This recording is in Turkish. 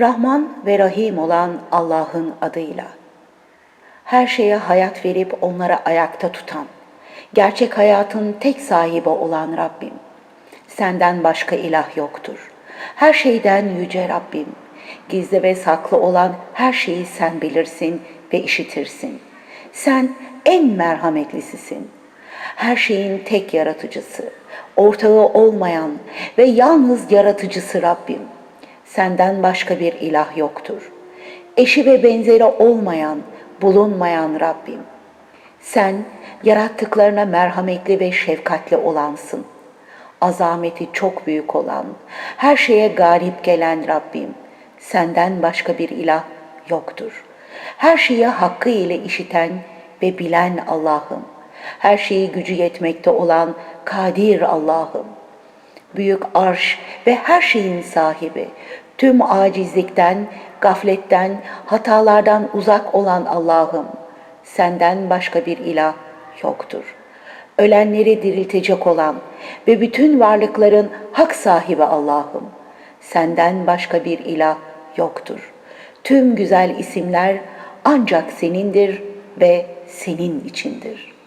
Rahman ve Rahim olan Allah'ın adıyla. Her şeye hayat verip onlara ayakta tutan, gerçek hayatın tek sahibi olan Rabbim. Senden başka ilah yoktur. Her şeyden yüce Rabbim. Gizli ve saklı olan her şeyi sen bilirsin ve işitirsin. Sen en merhametlisisin. Her şeyin tek yaratıcısı, ortağı olmayan ve yalnız yaratıcısı Rabbim. Senden başka bir ilah yoktur. Eşi ve benzeri olmayan, bulunmayan Rabbim. Sen yarattıklarına merhametli ve şefkatli olansın. Azameti çok büyük olan, her şeye galip gelen Rabbim. Senden başka bir ilah yoktur. Her şeyi hakkı ile işiten ve bilen Allah'ım. Her şeyi gücü yetmekte olan kadir Allah'ım büyük arş ve her şeyin sahibi, tüm acizlikten, gafletten, hatalardan uzak olan Allah'ım, senden başka bir ilah yoktur. Ölenleri diriltecek olan ve bütün varlıkların hak sahibi Allah'ım, senden başka bir ilah yoktur. Tüm güzel isimler ancak senindir ve senin içindir.''